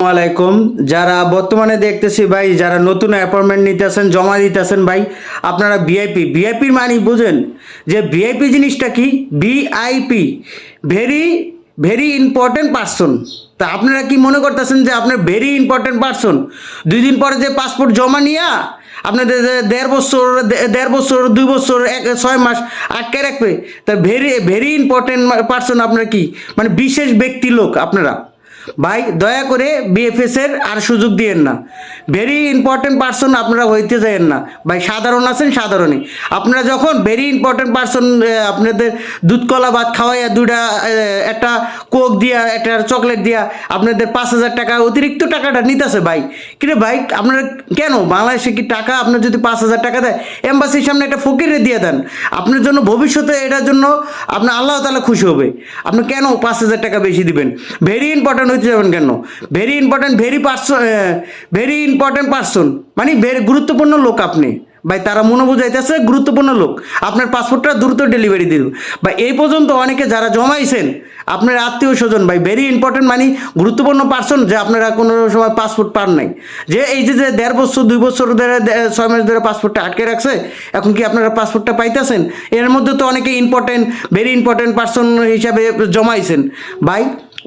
আলাইকুম। যারা বর্তমানে দেখতেছি ভাই, যারা নতুন অ্যাপয়েন্টমেন্ট নিতেছেন, জমা দিতেছেন ভাই, আপনারা ভিআইপি ভিআইপির মানে বুঝেন যে ভিআইপি জিনিসটা কি? VIP very very important person তা আপনারা কি মনে করতেছেন যে আপনার ভেরি ইম্পর্টেন্ট পার্সন দুই দিন পরে যে পাসপোর্ট জমা নিয়ে আপনাদের দেড় বছর দেড় বছর, দুই বছর, এক, ছয় মাস আটকে রাখবে, তা ভেরি ভেরি ইম্পর্টেন্ট পার্সন আপনারা কি? মানে বিশেষ ব্যক্তি লোক আপনারা। ভাই, দয়া করে বিএফএস এর আর সুযোগ দিয়েন না। ভেরি ইম্পর্টেন্ট পার্সন আপনারা হইতে যায়েন না। ভাই, সাধারণ আছেন, সাধারণই। আপনারা যখন ভেরি ইম্পর্টেন্ট পার্সন আপনাদের দুধ, কলা, ভাত খাওয়াইয়া দুটা একটা কোক দিয়া, একটা চকলেট দিয়া আপনাদের পাঁচ হাজার টাকা অতিরিক্ত টাকাটা নিতেছে ভাই। কিরে ভাই, আপনারা কেন? বাংলাদেশে কি টাকা আপনার যদি পাঁচ হাজার টাকা দেয়, এম্বাসির সামনে একটা ফকিরে দিয়ে দেন। আপনার জন্য ভবিষ্যতে এটার জন্য আপনার আল্লাহ তালা খুশি হবে। আপনি কেন পাঁচ হাজার টাকা বেশি দিবেন? ভেরি ইম্পর্ট্যান্ট হইতে যাবেন কেন? Very important very person very important person মানে ভেরি গুরুত্বপূর্ণ লোক আপনি। ভাই, তারা মনে বুঝাইতেছে গুরুত্বপূর্ণ লোক। আপনার পাসপোর্টটা দ্রুত ডেলিভারি দিবে বা এই পর্যন্ত অনেকে যারা জমাইছেন, আপনার আত্মীয় স্বজন ভাই ভেরি ইম্পর্টেন্ট মানে গুরুত্বপূর্ণ পার্সন যে আপনারা কোনো সময় পাসপোর্ট পান নাই। যে এই যে যে দেড় বছর, দুই বছর ধরে ছয় মাস ধরে পাসপোর্টটা আটকে রাখছে, এখন কি আপনারা পাসপোর্টটা পাইতেছেন? এর মধ্যে তো অনেকে ইম্পর্টেন্ট ভেরি ইম্পর্টেন্ট পার্সন হিসাবে জমাইছেন। ভাই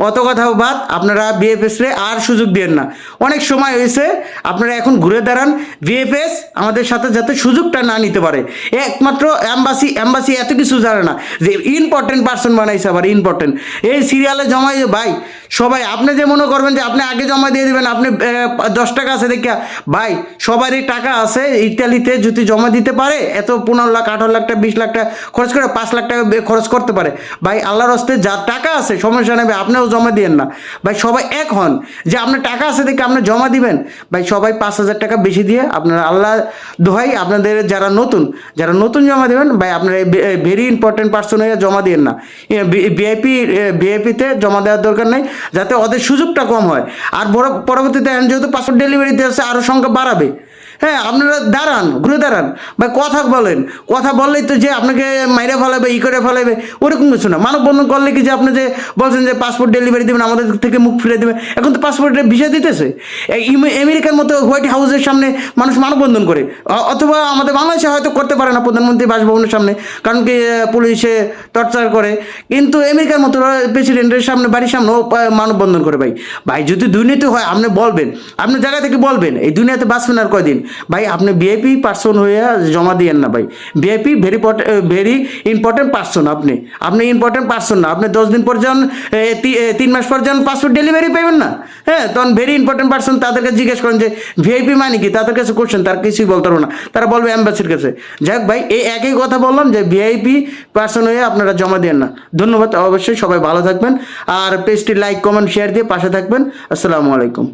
অত কথা বাদ, আপনারা বিএফএস রে আর সুযোগ দিয়েন না। অনেক সময় হয়েছে, আপনারা এখন ঘুরে দাঁড়ান বিএফএস আমাদের সাথে যাতে সুযোগটা না নিতে পারে। একমাত্র অ্যাম্বাসি অ্যাম্বাসি এত কিছু জানে না যে ইম্পর্টেন্ট পার্সন বানাইছে আবার ইম্পর্টেন্ট এই সিরিয়ালে জমাই ভাই, সবাই, আপনি যে মনে করবেন যে আপনি আগে জমা দিয়ে দেবেন, আপনি দশ টাকা আছে দেখিয়া, ভাই, সবারই টাকা আছে ইটালিতে যদি জমা দিতে পারে, এত পনেরো লাখ, আঠারো লাখ টাকা বিশ লাখ টাকা খরচ করে পাঁচ লাখ টাকা খরচ করতে পারে। ভাই, আল্লাহর হস্তে যার টাকা আছে, সমস্যা নেবে আপনিও জমা দিয়েন না। ভাই, সবাই এক হন। যে আপনার টাকা আছে দেখে আপনি জমা দিবেন। ভাই, সবাই পাঁচ হাজার টাকা বেশি দিয়ে আপনার আল্লাহ দোহাই আপনাদের যারা নতুন যারা নতুন জমা দেবেন, ভাই, আপনার ভেরি ইম্পর্টেন্ট পার্সন হয়ে জমা দিয়েন না। ভিআইপি ভিআইপিতে জমা দেওয়ার দরকার নেই, যাতে ওদের সুযোগটা কম হয়। আর বড়, পরবর্তীতে যেহেতু পাসপোর্ট ডেলিভারিতে আছে আরও সংখ্যা বাড়াবে। হ্যাঁ আপনারা দাঁড়ান, ঘুরে দাঁড়ান। বা কথা বলেন। কথা বললেই তো যে আপনাকে মাইরে ফেলাবে, ই করে ফেলাবে, ওরকম কিছু না। মানববন্ধন করলে কি যে আপনি যে বলছেন যে পাসপোর্ট ডেলিভারি দেবেন, আমাদের থেকে মুখ ফিরে দেবেন, এখন তো পাসপোর্টের ভিসা দিতেছে। আমেরিকার মতো হোয়াইট হাউসের সামনে মানুষ মানববন্ধন করে। অথবা আমাদের বাংলাদেশে হয়তো করতে পারে না প্রধানমন্ত্রী বাসভবনের সামনে, কারণ কি পুলিশে টর্চার করে। কিন্তু আমেরিকার মতো প্রেসিডেন্টের সামনে, বাড়ির সামনে ও পা- মানববন্ধন করে ভাই। ভাই, যদি দুর্নীতি হয়, আপনি বলবেন। আপনার জায়গা থেকে বলবেন, এই দুনিয়াতে বাঁচবেন আর কয়দিন? ভাই আপনি ভিআইপি পার্সন হয়ে জমা দিয়েন না ভাই। VIP very very important person আপনি। আপনি ইম্পর্টেন্ট পার্সন না। আপনি দশ দিন পর যখন এ, তিন মাস পর যখন পাসপোর্ট ডেলিভারি পাবেন না হ্যাঁ তখন ভেরি ইম্পর্টেন্ট পার্সন তাদেরকে জিজ্ঞেস করেন যে ভিআইপি মানে কি? তাদের কাছে কোশ্চেন তার কিছুই বলতে পারব না। তারা বলবে অ্যাম্বাসির কাছে। যাই হোক ভাই এই একই কথা বললাম যে ভিআইপি পার্সন হয়ে আপনারা জমা দেন না। ধন্যবাদ অবশ্যই সবাই ভালো থাকবেন। আর পেজটি লাইক কমেন্ট শেয়ার দিয়ে পাশে থাকবেন। আসসালামু আলাইকুম।